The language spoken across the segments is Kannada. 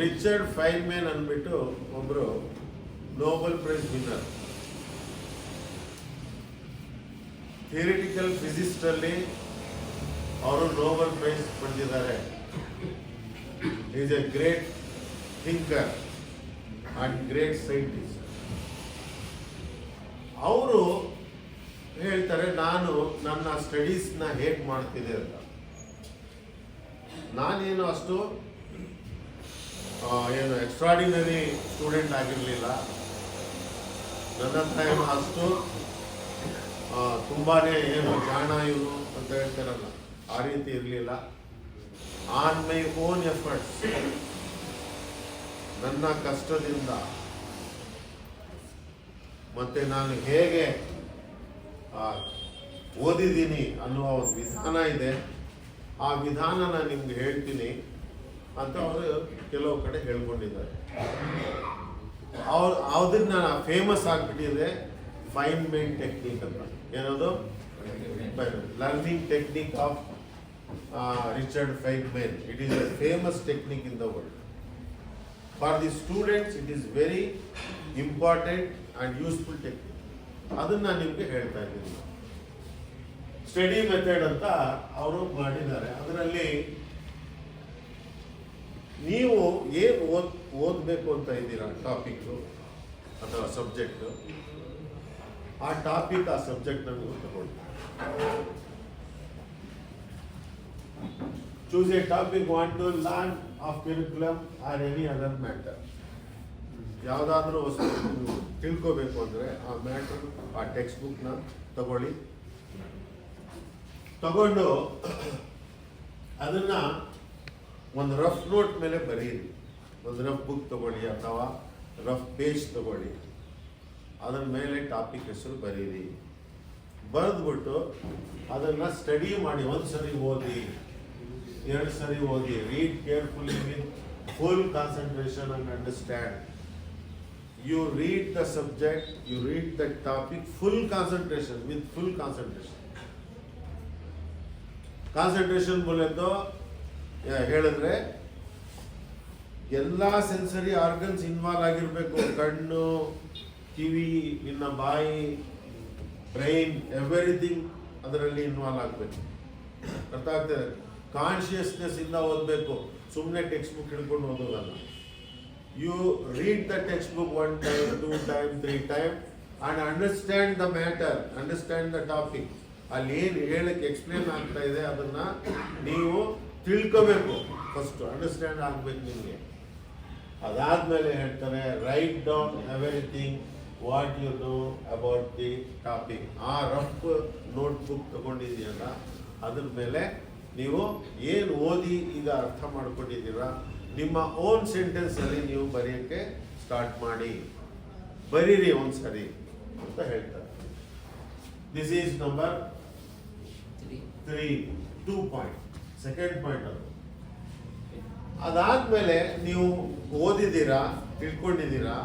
ರಿಚರ್ಡ್ ಫೈನ್ಮೇನ್ ಅಂದ್ಬಿಟ್ಟು ಒಬ್ರು Nobel prize winner. Theoretical physics ಅಲ್ಲಿ ಅವರು ನೋಬೆಲ್ ಪ್ರೈಸ್ ಪಡೆದಿದ್ದಾರೆ. Is a great thinker and great scientist. ಅವರು ಹೇಳ್ತಾರೆ, ನಾನು ನನ್ನ ಸ್ಟಡೀಸ್ನ ಹೇಗೆ ಮಾಡ್ತಿದ್ದೆ ಅಂತ. ನಾನೇನು ಅಷ್ಟು ಏನು ಎಕ್ಸ್ಟ್ರಾಡಿನರಿ ಸ್ಟೂಡೆಂಟ್ ಆಗಿರಲಿಲ್ಲ. ನನ್ನ ಹತ್ರ ಏನು ಅಷ್ಟು ತುಂಬಾ ಏನು ಜಾಣ ಇವನು ಅಂತ ಹೇಳ್ತಾರಲ್ಲ, ಆ ರೀತಿ ಇರಲಿಲ್ಲ. ಆನ್ ಮೈ ಓನ್ ಎಫರ್ಟ್ಸ್ ನನ್ನ ಕಷ್ಟದಿಂದ ಮತ್ತೆ ನಾನು ಹೇಗೆ ಓದಿದ್ದೀನಿ ಅನ್ನುವ ಒಂದು ವಿಧಾನ ಇದೆ. ಆ ವಿಧಾನನ ನಿಮ್ಗೆ ಹೇಳ್ತೀನಿ ಅಂತ ಅವರು ಕೆಲವು ಕಡೆ ಹೇಳ್ಕೊಂಡಿದ್ದಾರೆ. ಅವ್ರು ಅದನ್ನ ಫೇಮಸ್ ಆಗಿಬಿಟ್ಟಿದೆ ಫೈನ್ ಮೈನ್ ಟೆಕ್ನಿಕ್ ಅಂತ. ಏನದು? Learning technique of Richard Feynman it is a famous technique in the world for the students it is very important and useful technique ಅದನ್ನ ನಿಮಗೆ ಹೇಳ್ತಾ ಇದ್ದೀನಿ. ಸ್ಟಡಿ ಮೆಥಡ್ ಅಂತ ಅವರು ಮಾಡಿದ್ದಾರೆ. ಅದರಲ್ಲಿ ನೀವು ಏನು ಓದ್, ಓದಬೇಕು ಅಂತ ಇದ್ದೀರಾ ಟಾಪಿಕ್ ಅಥವಾ ಸಬ್ಜೆಕ್ಟ್? ಆ ಟಾಪಿಕ್, ಆ ಸಬ್ಜೆಕ್ಟ್ ನೀವು ತಗೊಳ್ಳಿ choose a topic, want to learn of curriculum or any other matter. ಯಾವುದಾದ್ರೂ ವಸ್ತು ನೀವು ತಿಳ್ಕೋಬೇಕು ಅಂದರೆ ಆ ಮ್ಯಾಟರ್ ಆ ಟೆಕ್ಸ್ಟ್ ಬುಕ್ನ ತಗೊಳ್ಳಿ. ತಗೊಂಡು ಅದನ್ನ ಒಂದು ರಫ್ ನೋಟ್ ಮೇಲೆ ಬರೀರಿ ಒಂದು ರಫ್ ಬುಕ್ ತಗೊಳ್ಳಿ ಅಥವಾ ರಫ್ ಪೇಜ್ ತಗೊಳ್ಳಿ. ಅದರ ಮೇಲೆ ಟಾಪಿಕ್ ಹೆಸರು ಬರೀರಿ ಬರೆದ್ಬಿಟ್ಟು ಅದನ್ನ ಸ್ಟಡಿ ಮಾಡಿ, ಒಂದು ಸರಿ ಓದಿ, ಎರಡು ಸರಿ ಓದಿ read carefully with full concentration and understand you read the subject you read the topic full concentration with full concentration concentration ಮೂಲದ್ದು ಹೇಳಿದ್ರೆ ಎಲ್ಲ ಸೆನ್ಸರಿ ಆರ್ಗನ್ಸ್ ಇನ್ವಾಲ್ವ್ ಆಗಿರಬೇಕು. ಕಣ್ಣು, ಕಿವಿ, ನಿನ್ನ ಬಾಯಿ ಬ್ರೈನ್ ಎವ್ರಿಥಿಂಗ್ ಅದರಲ್ಲಿ ಇನ್ವಾಲ್ವ್ ಆಗಬೇಕು. ಅರ್ಥ ಆಗ್ತದೆ ಕಾನ್ಶಿಯಸ್ನೆಸ್ ಇಂದ ಓದಬೇಕು. ಸುಮ್ಮನೆ ಟೆಕ್ಸ್ಟ್ ಬುಕ್ ಹಿಡ್ಕೊಂಡು ಓದೋದಲ್ಲ. You read the text book one time two time three time and understand the matter understand the topic ಅಲ್ಲಿ ಏನು ಹೇಳಕ್ಕೆ ಎಕ್ಸ್ಪ್ಲೇನ್ ಆಗ್ತಾ ಇದೆ, ಅದನ್ನ ನೀವು ತಿಳ್ಕೋಬೇಕು. ಫಸ್ಟ್ ಅಂಡರ್ಸ್ಟ್ಯಾಂಡ್ ಆಗ್ಬೇಕು ನಿಮಗೆ. ಅದಾದ್ಮೇಲೆ ಹೇಳ್ತಾರೆ write down everything what you know about the topic ಆ ರಫ್ ನೋಟ್ ಬುಕ್ ತಗೊಂಡಿದೆಯಲ್ಲ ಅದ್ರ ಮೇಲೆ ನೀವು ಏನು ಓದಿ ಈಗ ಅರ್ಥ ಮಾಡ್ಕೊಂಡಿದ್ದೀರಾ, ನಿಮ್ಮ ಓನ್ ಸೆಂಟೆನ್ಸ್ ಅಲ್ಲಿ ನೀವು ಬರೆಯಕ್ಕೆ ಸ್ಟಾರ್ಟ್ ಮಾಡಿ. ಬರೀರಿ ಒಂದ್ಸರಿ ಅಂತ ಹೇಳ್ತಾರೆ. This is number three two point second point ಅದು. ಅದಾದ್ಮೇಲೆ ನೀವು ಓದಿದ್ದೀರಾ ತಿಳ್ಕೊಂಡಿದ್ದೀರಾ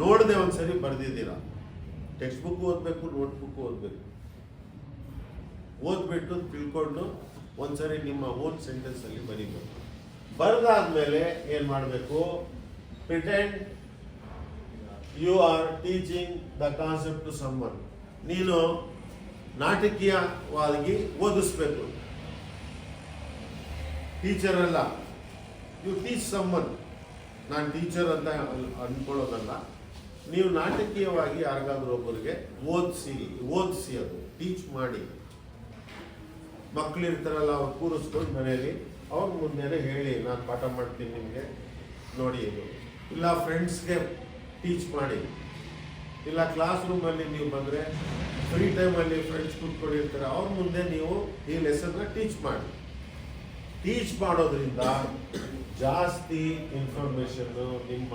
ನೋಡದೆ ಒಂದ್ಸರಿ ಬರ್ದಿದ್ದೀರಾ? ಟೆಕ್ಸ್ಟ್ ಬುಕ್ ಓದಬೇಕು ನೋಟ್ ಬುಕ್ ಓದಬೇಕು. ಓದ್ಬಿಟ್ಟು ತಿಳ್ಕೊಂಡು ಒಂದ್ಸರಿ ನಿಮ್ಮ ಓನ್ ಸೆಂಟೆನ್ಸ್ ಅಲ್ಲಿ ಬರೀಬೇಕು. ಬರೆದಾದ್ಮೇಲೆ ಏನ್ ಮಾಡಬೇಕು? Pretend you are teaching the concept to someone ನೀನು ನಾಟಕೀಯವಾಗಿ ಓದಿಸ್ಬೇಕು. ಟೀಚರ್ ಅಲ್ಲ. ಯು ಟೀಚ್ ಸಮ್ಮನ್ ನಾನು ಟೀಚರ್ ಅಂತ ಅಂದ್ಕೊಳ್ಳೋದಲ್ಲ ನೀವು ನಾಟಕೀಯವಾಗಿ ಯಾರಿಗಾದ್ರೂ ಒಬ್ಬರಿಗೆ ಓದಿಸಿ ಓದಿಸಿ ಅದು. ಟೀಚ್ ಮಾಡಿ. ಮಕ್ಕಳು ಇರ್ತಾರಲ್ಲ, ಅವ್ರು ಕೂರಿಸ್ಕೊಂಡು ಮನೆಯಲ್ಲಿ, ಅವ್ರ ಮುಂದೆನೆ ಹೇಳಿ, ನಾನು ಪಾಠ ಮಾಡ್ತೀನಿ ನಿಮಗೆ. ನೋಡಿ ಇಲ್ಲ ಫ್ರೆಂಡ್ಸ್ಗೆ ಟೀಚ್ ಮಾಡಿ. ಇಲ್ಲ ಕ್ಲಾಸ್ ರೂಮಲ್ಲಿ ನೀವು ಬಂದರೆ ಫ್ರೀ ಟೈಮಲ್ಲಿ ಫ್ರೆಂಡ್ಸ್ ಕೂತ್ಕೊಂಡಿರ್ತಾರೆ. ಅವ್ರ ಮುಂದೆ ನೀವು ಈ ಲೆಸನ್ನ ಟೀಚ್ ಮಾಡಿ. ಟೀಚ್ ಮಾಡೋದ್ರಿಂದ ಜಾಸ್ತಿ ಇನ್ಫಾರ್ಮೇಶನ್ ನಿಮ್ಮ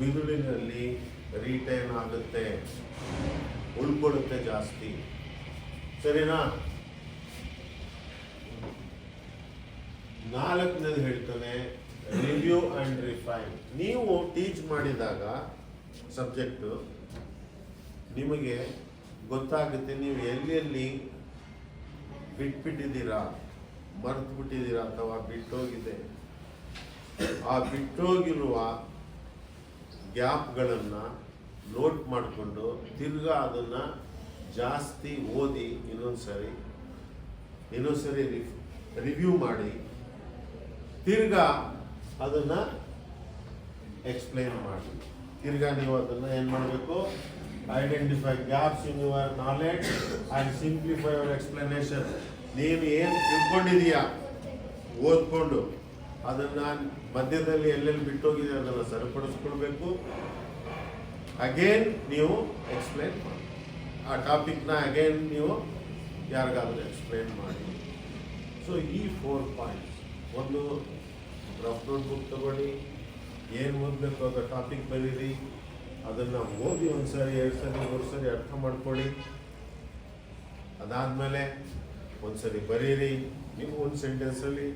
ಮಿದುಳಿನಲ್ಲಿ ರಿಟೈನ್ ಆಗುತ್ತೆ, ಉಳ್ಕೊಳ್ಳುತ್ತೆ ಜಾಸ್ತಿ. ಸರಿನಾ? ನಾಲ್ಕನೇದು ಹೇಳ್ತಾನೆ ರಿವ್ಯೂ ಅಂಡ್ ರಿಫೈನ್ ನೀವು ಟೀಚ್ ಮಾಡಿದಾಗ ಸಬ್ಜೆಕ್ಟು ನಿಮಗೆ ಗೊತ್ತಾಗುತ್ತೆ ನೀವು ಎಲ್ಲೆಲ್ಲಿ ಬಿಟ್ಬಿಟ್ಟಿದ್ದೀರಾ ಮರೆತು ಬಿಟ್ಟಿದ್ದೀರಾ ಅಥವಾ ಬಿಟ್ಟೋಗಿದೆ. ಆ ಬಿಟ್ಟೋಗಿರುವ ಗ್ಯಾಪ್ಗಳನ್ನು ನೋಟ್ ಮಾಡಿಕೊಂಡು ತಿರ್ಗಾ ಅದನ್ನು ಜಾಸ್ತಿ ಓದಿ ಇನ್ನೊಂದು ಸರಿ ಇನ್ನೊಂದು ಸರಿ ರಿವ್ಯೂ ಮಾಡಿ, ತಿರ್ಗಾ ಅದನ್ನು ಎಕ್ಸ್ಪ್ಲೈನ್ ಮಾಡಿ. ತಿರ್ಗಾ ನೀವು ಅದನ್ನು ಏನು ಮಾಡಬೇಕು? Identify gaps in your knowledge and simplify your explanation ನೀವು ಏನು ತಿಳ್ಕೊಂಡಿದೀಯಾ? ಓದ್ಕೊಂಡು. ಅದನ್ನು ಮಧ್ಯದಲ್ಲಿ ಎಲ್ಲೆಲ್ಲಿ ಬಿಟ್ಟೋಗಿದೆ ಅದನ್ನು ಸರಿಪಡಿಸ್ಕೊಳ್ಬೇಕು. ಅಗೇನ್ ನೀವು ಎಕ್ಸ್ಪ್ಲೇನ್ ಮಾಡಿ. ಆ ಟಾಪಿಕ್ನ ಅಗೇನ್ ನೀವು ಯಾರಿಗಾದ್ರೂ ಎಕ್ಸ್ಪ್ಲೇನ್ ಮಾಡಿ. ಸೊ ಈ ಫೋರ್ ಪಾಯಿಂಟ್ಸ್ ಒಂದು ರಫ್ ನೋಟ್ ಬುಕ್ ತಗೊಳ್ಳಿ. ಏನು ಓದಬೇಕು ಅದು ಟಾಪಿಕ್ ಬರೀರಿ. ಅದನ್ನು ಓದಿ ಒಂದು ಸರಿ ಎರಡು ಸರಿ ಮೂರು ಸರಿ ಅರ್ಥ ಮಾಡ್ಕೊಳ್ಳಿ. ಅದಾದಮೇಲೆ ಒಂದು ಸರಿ ಬರೀರಿ. ನೀವು ಒಂದು ಸೆಂಟೆನ್ಸಲ್ಲಿ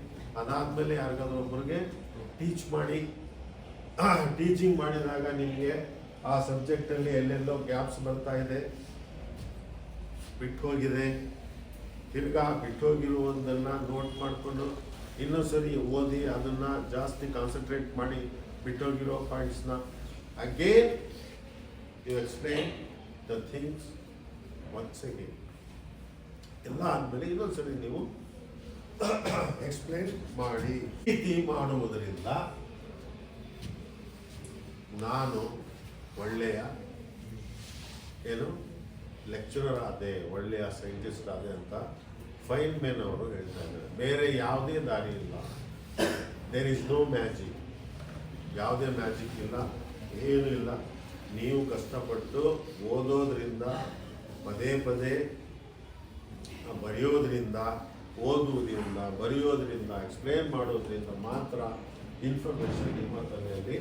ಅದಾದಮೇಲೆ ಯಾರಿಗಾದ್ರೂ ಒಬ್ಬರಿಗೆ ಟೀಚ್ ಮಾಡಿ ಟೀಚಿಂಗ್ ಮಾಡಿದಾಗ ನಿಮಗೆ ಆ ಸಬ್ಜೆಕ್ಟಲ್ಲಿ ಎಲ್ಲೆಲ್ಲೋ ಗ್ಯಾಪ್ಸ್ ಬರ್ತಾ ಇದೆ. ಬಿಟ್ಟು ಹೋಗಿದೆ ತಿರ್ಗಾ ಬಿಟ್ಟೋಗಿರುವುದನ್ನು ನೋಟ್ ಮಾಡಿಕೊಂಡು ಇನ್ನೊಂದು ಸರಿ ಓದಿ ಅದನ್ನು ಜಾಸ್ತಿ ಕಾನ್ಸಂಟ್ರೇಟ್ ಮಾಡಿ ಬಿಟ್ಟೋಗಿರೋ ಪಾಯಿಂಟ್ಸ್ನ again you explain the things once again. ಎಲ್ಲ ಆದಮೇಲೆ ಇನ್ನೊಂದು ಸರಿ ನೀವು ಎಕ್ಸ್ಪ್ಲೈನ್ ಮಾಡಿ ರೀತಿ ಮಾಡುವುದರಿಂದ ನಾನು ಒಳ್ಳೆಯ ಏನು ಲೆಕ್ಚರರ್ ಆದೆ ಒಳ್ಳೆಯ ಸೈಂಟಿಸ್ಟ್ ಆದೆ ಅಂತ ಫೈನ್ ಮೆನ್ ಅವರು ಹೇಳ್ತಾ ಇದ್ದಾರೆ ಬೇರೆ ಯಾವುದೇ ದಾರಿ ಇಲ್ಲ ದೇರ್ ಇಸ್ ನೋ ಮ್ಯಾಜಿಕ್ ಯಾವುದೇ ಮ್ಯಾಜಿಕ್ ಇಲ್ಲ. ಏನೂ ಇಲ್ಲ. ನೀವು ಕಷ್ಟಪಟ್ಟು ಓದೋದ್ರಿಂದ, ಪದೇ ಪದೇ ಬರೆಯೋದ್ರಿಂದ, ಓದುವುದರಿಂದ, ಬರೆಯೋದ್ರಿಂದ ಎಕ್ಸ್ಪ್ಲೇನ್ ಮಾಡೋದ್ರಿಂದ ಮಾತ್ರ ಇನ್ಫಾರ್ಮೇಷನ್ ನಿಮ್ಮ ತಲೆಯಲ್ಲಿ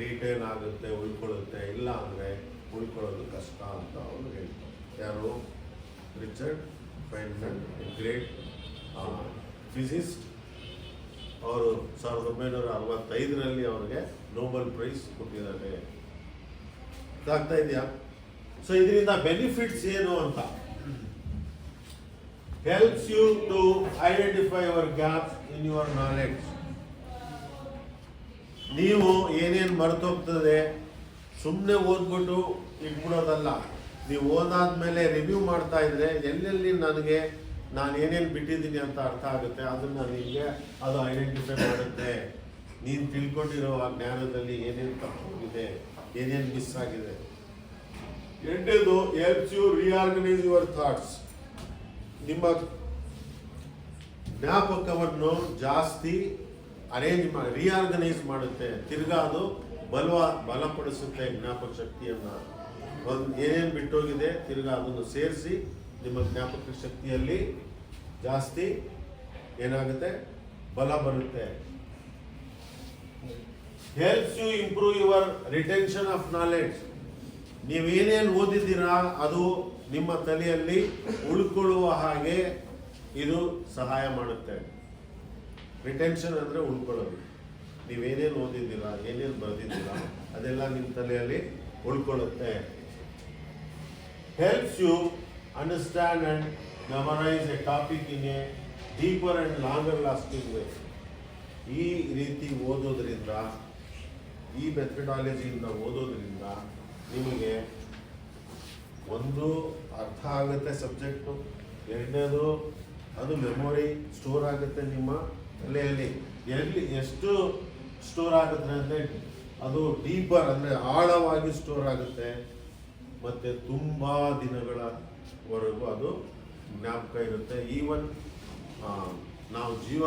ರಿಟೈನ್ ಆಗುತ್ತೆ, ಉಳ್ಕೊಳ್ಳುತ್ತೆ. ಇಲ್ಲ ಅಂದರೆ ಉಳ್ಕೊಳ್ಳೋದು ಕಷ್ಟ ಅಂತ ಅವರು ಹೇಳ್ತಾರೆ. ಯಾರು? ರಿಚರ್ಡ್ ಫೈನ್ಮನ್ ಗ್ರೇಟ್ ಫಿಸಿಸ್ಟ್ ಅವರು ಸಾವಿರದ ಒಂಬೈನೂರ ಅರವತ್ತೈದರಲ್ಲಿ ಅವ್ರಿಗೆ ನೋಬೆಲ್ ಪ್ರೈಸ್ ಕೊಟ್ಟಿದ್ದಾರೆ. ಇದಾಗ್ತಾ ಇದೆಯಾ? ಸೊ ಇದರಿಂದ ಬೆನಿಫಿಟ್ಸ್ ಏನು ಅಂತ? Helps you to identify your gaps in your knowledge ನೀವು ಏನೇನು ಮರೆತೋಗ್ತದೆ ಸುಮ್ಮನೆ ಓದ್ಬಿಟ್ಟು ಇಟ್ಬಿಡೋದಲ್ಲ. ನೀವು ಓದಾದ್ಮೇಲೆ ರಿವ್ಯೂ ಮಾಡ್ತಾ ಇದ್ರೆ ಎಲ್ಲೆಲ್ಲಿ ನನಗೆ ನಾನು ಏನೇನು ಬಿಟ್ಟಿದ್ದೀನಿ ಅಂತ ಅರ್ಥ ಆಗುತ್ತೆ ಅದನ್ನು ನಿಮಗೆ ಅದು ಐಡೆಂಟಿಫೈ ಮಾಡುತ್ತೆ. ನೀನು ತಿಳ್ಕೊಂಡಿರೋ ಆ ಜ್ಞಾನದಲ್ಲಿ ಏನೇನು ತಪ್ಪೋಗಿದೆ, ಏನೇನು ಮಿಸ್ ಆಗಿದೆ. ಎರಡನೇದು helps you reorganise your thoughts ನಿಮ್ಮ ಜ್ಞಾಪಕವನ್ನು ಜಾಸ್ತಿ ಅರೇಂಜ್ ಮಾಡಿ ರಿಆರ್ಗನೈಸ್ ಮಾಡುತ್ತೆ. ತಿರ್ಗಾ ಅದು ಬಲವ, ಬಲಪಡಿಸುತ್ತೆ ಜ್ಞಾಪಕ ಶಕ್ತಿಯನ್ನು. ಒಂದು ಏನೇನು ಬಿಟ್ಟೋಗಿದೆ, ತಿರ್ಗಾ ಅದನ್ನು ಸೇರಿಸಿ ನಿಮ್ಮ ಜ್ಞಾಪಕ ಶಕ್ತಿಯಲ್ಲಿ ಜಾಸ್ತಿ ಏನಾಗುತ್ತೆ? ಬಲ ಬರುತ್ತೆ. Helps you improve your retention of knowledge ನೀವೇನೇನು ಓದಿದ್ದೀರಾ, ಅದು ನಿಮ್ಮ ತಲೆಯಲ್ಲಿ ಉಳ್ಕೊಳ್ಳುವ ಹಾಗೆ ಇದು ಸಹಾಯ ಮಾಡುತ್ತೆ. ರಿಟೆನ್ಷನ್ ಅಂದರೆ ಉಳ್ಕೊಳ್ಳೋದು. ನೀವೇನೇನು ಓದಿದ್ದೀರಾ, ಏನೇನು ಬರೆದಿದ್ದೀರಾ, ಅದೆಲ್ಲ ನಿಮ್ಮ ತಲೆಯಲ್ಲಿ ಉಳ್ಕೊಳ್ಳುತ್ತೆ. Helps you understand and memorise a topic in a deeper and longer lasting way ಈ ರೀತಿ ಓದೋದರಿಂದ, ಈ ಮೆಥಡಾಲಜಿಯಿಂದ ಓದೋದರಿಂದ ನಿಮಗೆ ಒಂದು ಅರ್ಥ ಆಗುತ್ತೆ ಸಬ್ಜೆಕ್ಟು ಎರಡನೇದು ಅದು ಮೆಮೊರಿ ಸ್ಟೋರ್ ಆಗುತ್ತೆ ನಿಮ್ಮ ತಲೆಯಲ್ಲಿ. ಎಲ್ಲಿ ಎಷ್ಟು ಸ್ಟೋರ್ ಆಗುತ್ತೆ ಅಂದರೆ ಅದು ಡೀಪರ್ ಅಂದರೆ ಆಳವಾಗಿ ಸ್ಟೋರ್ ಆಗುತ್ತೆ. ಮತ್ತು ತುಂಬ ದಿನಗಳವರೆಗೂ ಅದು ಜ್ಞಾಪಕ ಇರುತ್ತೆ. ಈವನ್ ನಾವು ಜೀವ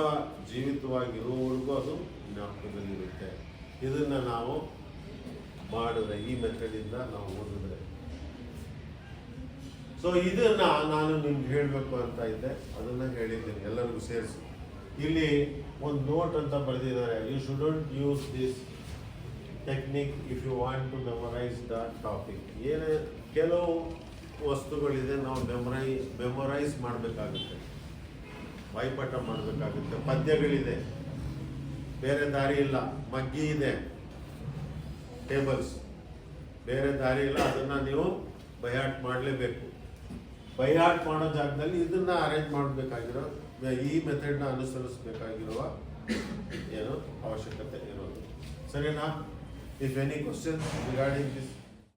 ಜೀವಿತವಾಗಿರುವವರೆಗೂ ಅದು ಜ್ಞಾಪಕದಲ್ಲಿರುತ್ತೆ. ಇದನ್ನು ನಾವು ಮಾಡಿದ್ರೆ, ಈ ಮೆಥಡಿಂದ ನಾವು ಓದಿದ್ರೆ. ಸೊ ಇದನ್ನು ನಾನು ನಿಮ್ಗೆ ಹೇಳಬೇಕು ಅಂತ ಇದ್ದೆ. ಅದನ್ನ ಹೇಳಿದ್ದೀನಿ. ಎಲ್ಲರಿಗೂ ಸೇರಿಸಿ. ಇಲ್ಲಿ ಒಂದು ನೋಟ್ ಅಂತ ಬರೆದಿದ್ದಾರೆ. You shouldn't use this technique if you want to memorise the topic ಏನೇ, ಕೆಲವು ವಸ್ತುಗಳಿದೆ, ನಾವು ಮೆಮೊರೈ ಮೆಮೊರೈಸ್ ಮಾಡಬೇಕಾಗುತ್ತೆ. ಬಾಯಿಪಾಠ ಮಾಡಬೇಕಾಗುತ್ತೆ. ಪದ್ಯಗಳಿದೆ. ಬೇರೆ ದಾರಿ ಇಲ್ಲ. ಮಗ್ಗಿ ಇದೆ. ಟೇಬಲ್ಸ್ ಬೇರೆ ದಾರಿ ಇಲ್ಲ. ಅದನ್ನು ನೀವು ಬೈಹಾಟ್ ಮಾಡಲೇಬೇಕು. ಬೈಹಾಟ್ ಮಾಡೋ ಜಾಗದಲ್ಲಿ ಇದನ್ನು ಅರೇಂಜ್ ಮಾಡಬೇಕಾಗಿರೋ, ಈ ಮೆಥಡ್ನ ಅನುಸರಿಸಬೇಕಾಗಿರುವ ಏನು ಅವಶ್ಯಕ ಅವಶ್ಯಕತೆ ಇರೋದು. ಸರಿನಾ? If any questions regarding this